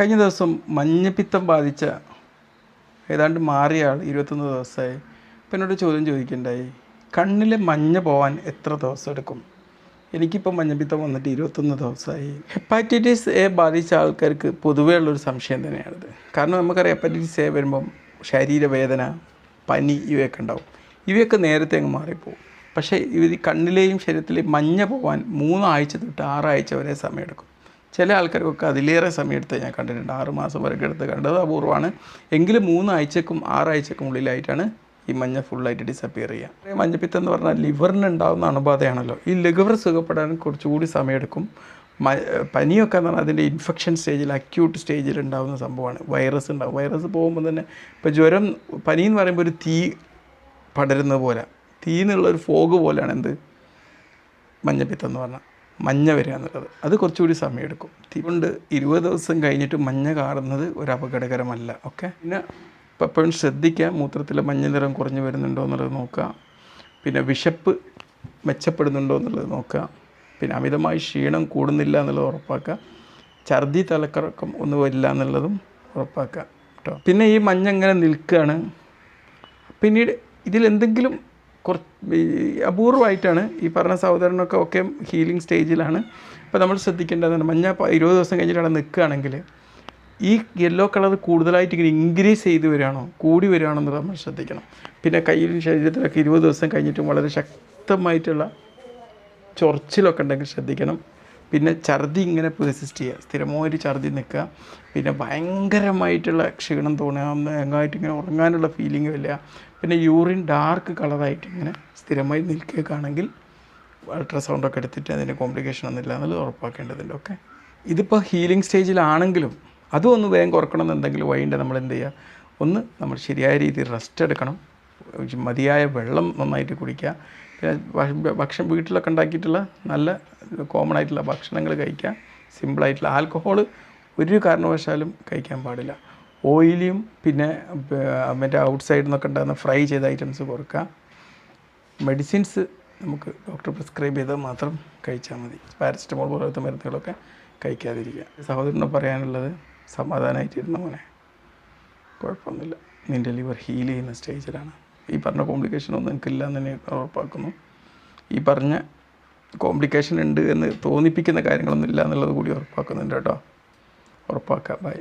കഴിഞ്ഞ ദിവസം മഞ്ഞപ്പിത്തം ബാധിച്ച ഏതാണ്ട് മാറിയ ആൾ ഇരുപത്തൊന്ന് ദിവസമായി. അപ്പം എന്നോട് ചോദ്യം ചോദിക്കണ്ടായി. കണ്ണിലെ മഞ്ഞ പോകാൻ എത്ര ദിവസം എടുക്കും? എനിക്കിപ്പോൾ മഞ്ഞപ്പിത്തം വന്നിട്ട് ഇരുപത്തൊന്ന് ദിവസമായി. ഹെപ്പാറ്റൈറ്റിസ് എ ബാധിച്ച ആൾക്കാർക്ക് പൊതുവേ ഉള്ളൊരു സംശയം തന്നെയാണിത്. കാരണം നമുക്കറിയാം ഹെപ്പാറ്റൈറ്റിസ് എ വരുമ്പം ശരീരവേദന പനി ഇവയൊക്കെ ഉണ്ടാവും. ഇവയൊക്കെ നേരത്തെ അങ്ങ് മാറിപ്പോവും. പക്ഷേ ഇവർ കണ്ണിലെയും ശരീരത്തിലെയും മഞ്ഞ പോകാൻ മൂന്നാഴ്ച തൊട്ട് ആറാഴ്ച വരെ സമയമെടുക്കും. ചില ആൾക്കാർക്കൊക്കെ അതിലേറെ സമയം എടുത്ത് ഞാൻ കണ്ടിട്ടുണ്ട്. ആറ് മാസം വരെ എടുത്ത് കണ്ടത് അപൂർവമാണ്. എങ്കിലും മൂന്നാഴ്ചക്കും ആറാഴ്ചക്കും ഉള്ളിലായിട്ടാണ് ഈ മഞ്ഞ ഫുള്ളായിട്ട് ഡിസപ്പിയർ ചെയ്യുക. മഞ്ഞപ്പിത്തം എന്ന് പറഞ്ഞാൽ ലിവറിന് ഉണ്ടാകുന്ന അണുബാധയാണല്ലോ. ഈ ലിവർ സുഖപ്പെടാൻ കുറച്ചുകൂടി സമയമെടുക്കും. പനിയൊക്കെ എന്ന് പറഞ്ഞാൽ അതിന്റെ ഇൻഫെക്ഷൻ സ്റ്റേജിൽ അക്യൂട്ട് സ്റ്റേജിൽ ഉണ്ടാകുന്ന സംഭവമാണ്. വൈറസ് ഉണ്ടാകും വൈറസ് പോകുമ്പോൾ തന്നെ ഇപ്പോൾ ജ്വരം പനി എന്ന് പറയുമ്പോൾ ഒരു തീ പടരുന്ന പോലെ. തീ എന്നുള്ള ഒരു ഫോഗ് പോലെയാണ് എന്ത്? മഞ്ഞപ്പിത്തം എന്ന് പറഞ്ഞാൽ. മഞ്ഞ വരിക എന്നുള്ളത്. അത് കുറച്ചുകൂടി സമയമെടുക്കും. തീവണ്ട് ഇരുപത് ദിവസം കഴിഞ്ഞിട്ട് മഞ്ഞ കാറുന്നത് ഒരു അപകടകരമല്ല. ഓക്കെ? പിന്നെ എപ്പോഴും ശ്രദ്ധിക്കുക മൂത്രത്തിലെ മഞ്ഞ നിറം കുറഞ്ഞു വരുന്നുണ്ടോ എന്നുള്ളത് നോക്കുക പിന്നെ വിശപ്പ് മെച്ചപ്പെടുന്നുണ്ടോ എന്നുള്ളത് നോക്കുക പിന്നെ അമിതമായി ക്ഷീണം കൂടുന്നില്ല എന്നുള്ളത് ഉറപ്പാക്കുക ഛർദി തലക്കറക്കം ഒന്നും ഇല്ല എന്നുള്ളതും ഉറപ്പാക്കുക കേട്ടോ പിന്നെ ഈ മഞ്ഞ ഇങ്ങനെ നിൽക്കുകയാണ് പിന്നീട് ഇതിലെന്തെങ്കിലും കുറച്ച് അപൂർവമായിട്ടാണ് ഈ പറഞ്ഞ സഹോദരനൊക്കെ ഒക്കെ ഹീലിംഗ് സ്റ്റേജിലാണ് അപ്പോൾ നമ്മൾ ശ്രദ്ധിക്കേണ്ടതാണ് മഞ്ഞ ഇരുപത് ദിവസം കഴിഞ്ഞിട്ട് അവിടെ നിൽക്കുകയാണെങ്കിൽ ഈ യെല്ലോ കളർ കൂടുതലായിട്ട് ഇങ്ങനെ ഇൻക്രീസ് ചെയ്ത് വരികയാണോ കൂടി വരികയാണോ എന്നുള്ളത് നമ്മൾ ശ്രദ്ധിക്കണം. പിന്നെ കയ്യിലും ശരീരത്തിലൊക്കെ ഇരുപത് ദിവസം കഴിഞ്ഞിട്ടും വളരെ ശക്തമായിട്ടുള്ള ചൊറിച്ചിലൊക്കെ ഉണ്ടെങ്കിൽ ശ്രദ്ധിക്കണം. പിന്നെ ഛർദി ഇങ്ങനെ പെർസിസ്റ്റ് ചെയ്യുക സ്ഥിരമായിട്ട് ഛർദി നിൽക്കുക പിന്നെ ഭയങ്കരമായിട്ടുള്ള ക്ഷീണം തോന്നുക ഭയങ്കരമായിട്ട് ഇങ്ങനെ ഉറങ്ങാനുള്ള ഫീലിംഗ് വരിക പിന്നെ യൂറിൻ ഡാർക്ക് കളറായിട്ട് ഇങ്ങനെ സ്ഥിരമായി നിൽക്കുകയാണെങ്കിൽ അൾട്രാസൗണ്ടൊക്കെ എടുത്തിട്ട് അതിന്റെ കോംപ്ലിക്കേഷൻ ഒന്നുമില്ല എന്നുള്ളത് ഉറപ്പാക്കേണ്ടതുണ്ട്. ഓക്കെ ഇതിപ്പോൾ ഹീലിംഗ് സ്റ്റേജിലാണെങ്കിലും അതും ഒന്ന് വേഗം കുറക്കണം എന്നുണ്ടെങ്കിൽ വൈകിട്ട് നമ്മൾ എന്ത് ചെയ്യുക ഒന്ന് നമ്മൾ ശരിയായ രീതിയിൽ റെസ്റ്റ് എടുക്കണം. മതിയായ വെള്ളം നന്നായിട്ട് കുടിക്കുക. പിന്നെ ഭക്ഷണം വീട്ടിലൊക്കെ ഉണ്ടാക്കിയിട്ടുള്ള നല്ല കോമൺ ആയിട്ടുള്ള ഭക്ഷണങ്ങൾ കഴിക്കുക. സിമ്പിളായിട്ടുള്ള ആൽക്കഹോൾ ഒരു കാരണവശാലും കഴിക്കാൻ പാടില്ല. ഓയിലിയും പിന്നെ മറ്റേ ഔട്ട് സൈഡിൽ നിന്നൊക്കെ ഉണ്ടാകുന്ന ഫ്രൈ ചെയ്ത ഐറ്റംസ് കുറക്കുക. മെഡിസിൻസ് നമുക്ക് ഡോക്ടർ പ്രിസ്ക്രൈബ് ചെയ്താൽ മാത്രം കഴിച്ചാൽ മതി. പാരസിറ്റമോൾ പോലത്തെ മരുന്നുകളൊക്കെ കഴിക്കാതിരിക്കുക. സഹോദരനെ പറയാനുള്ളത് സമാധാനമായിട്ടിരുന്ന മോനെ? കുഴപ്പമൊന്നുമില്ല. നിന്റെ ലിവർ ഹീൽ ചെയ്യുന്ന സ്റ്റേജിലാണ് ഈ പറഞ്ഞ കോംപ്ലിക്കേഷൻ ഒന്നും എനിക്കില്ല എന്ന് തന്നെ ഉറപ്പാക്കുന്നു. ഈ പറഞ്ഞ കോംപ്ലിക്കേഷൻ ഉണ്ട് എന്ന് തോന്നിപ്പിക്കുന്ന കാര്യങ്ങളൊന്നും ഇല്ല എന്നുള്ളത് കൂടി ഉറപ്പാക്കുന്നുണ്ട് കേട്ടോ. ഉറപ്പാക്കാം. ബൈ